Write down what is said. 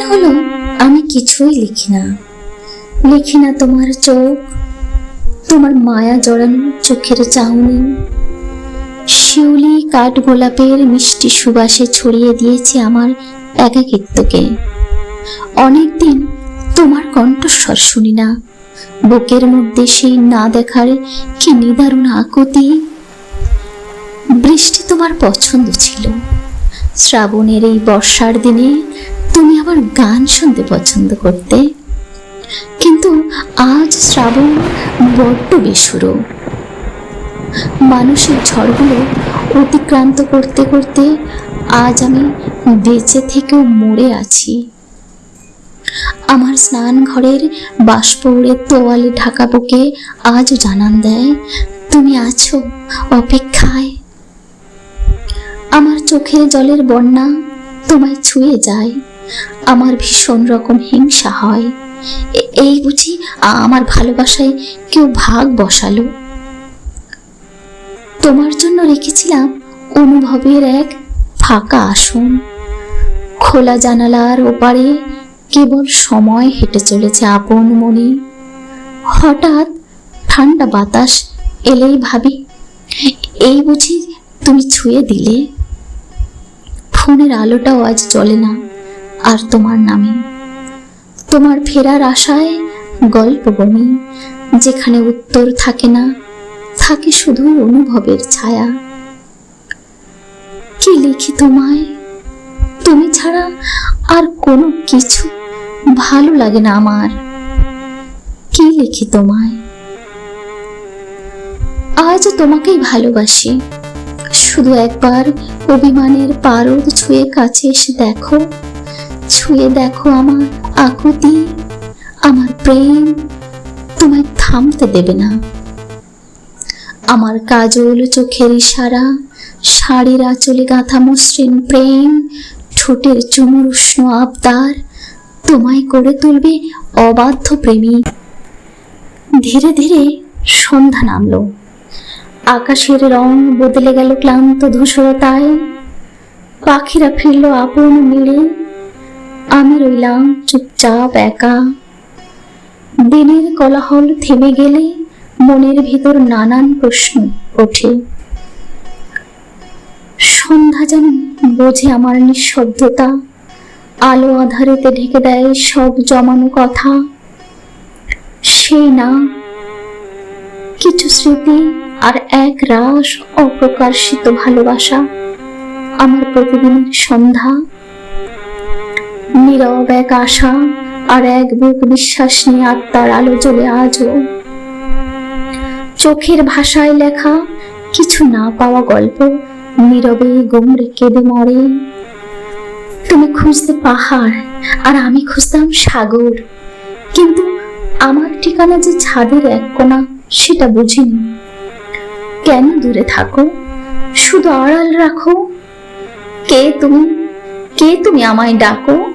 হলো, আমি কিছুই লিখি না। লিখি না তোমার চোখ, তোমার মায়া জড়ানো চোখের চাউনি। শিউলি কাঠ গোলাপের মিষ্টি সুবাসে ছড়িয়ে দিয়েছে আমার একাকিত্বকে। অনেকদিন তোমার কণ্ঠস্বর শুনি না। বুকের মধ্যে সেই না দেখার কি নিদারুণ আকুতি? বৃষ্টি তোমার পছন্দ ছিল। শ্রাবণের এই বর্ষার দিনে তুমি আবার গান শুনতে পছন্দ করতে? কিন্তু আজ শ্রাবণ বড্ড বেসুরো। মানুষের ঝড়গুলো অতিক্রান্ত করতে করতে আজ আমি বেঁচে থেকেও মরে আছি। আমার স্নান ঘরের বাষ্প উড়ে তোয়ালে ঢাকা বুকে আজও জানান দেয়, তুমি আছো অপেক্ষায়। আমার চোখের জলের বন্যা তোমায় ছুঁয়ে যায়। আমার ভীষণ রকম হিংসা হয়। এই বুঝি আমার ভালোবাসায় কেউ ভাগ বসালো। তোমার জন্য রেখেছিলাম অনুভবের এক ফাঁকা আসন। খোলা জানালার ওপারে কেবল সময় হেঁটে চলেছে আপন মনে। হঠাৎ ঠান্ডা বাতাস এলেই ভাবি, এই বুঝি তুমি ছুঁয়ে দিলে। ফোনের আলোটাও আজ চলে না। আর তোমার নামে। তোমার ফেরার আশায় গল্প বনি যেখানে উত্তর থাকে না, থাকে শুধুই অনুভবের ছায়া। কি লিখি তোমায়? তুমি ছাড়া আর কোনো কিছু ভালো লাগে না আমার। কি লিখি তোমায়? আজ তোমাকেই ভালোবাসি। শুধু একবার অভিমানের পারদ ছুঁয়ে কাছে এসে দেখো। ছুঁয়ে দেখো আমার আকুতি, আমার প্রেম, তোমায় থামতে দেবে না। আমার কাজল চোখের ইশারা, শাড়ির আঁচলে গাঁথা মসৃণ প্রেম, ঠোঁটের চুমুর উষ্ণ আবদার, তোমায় করে তুলবে অবাধ্য প্রেমী। ধীরে ধীরে সন্ধ্যা নামলো। আকাশের রং বদলে গেল ক্লান্ত ধূসরতায়। পাখিরা ফিরল আপন মিলে। আমি রইলাম চুপচাপ একা। দিনের কোলাহল থেমে গেলে মনের ভিতর নানান প্রশ্ন ওঠে। সন্ধ্যা যেন বোঝে আমার নিঃশব্দতা। আলো আধারেতে ঢেকে দেয় সব জমানো কথা। সেই না, কিছু স্মৃতি আর এক রাস অপ্রকাশিত ভালোবাসা। আমার প্রতিদিনের সন্ধ্যা নীরব এক আশা আর এক বুক বিশ্বাস নিয়ে আত্মার আলো জ্বলে আজও। চোখের ভাষায় লেখা কিছু না পাওয়া গল্প নীরবে গুমড়ে কেঁদে মরে। তুমি খুঁজতে পাহাড় আর আমি খুঁজতাম সাগর। কিন্তু আমার ঠিকানা যে ছাদের এক কোণা সেটা বুঝিনি। কেন দূরে থাকো? শুধু আড়াল রাখো। কে তুমি? কে তুমি আমায় ডাকো?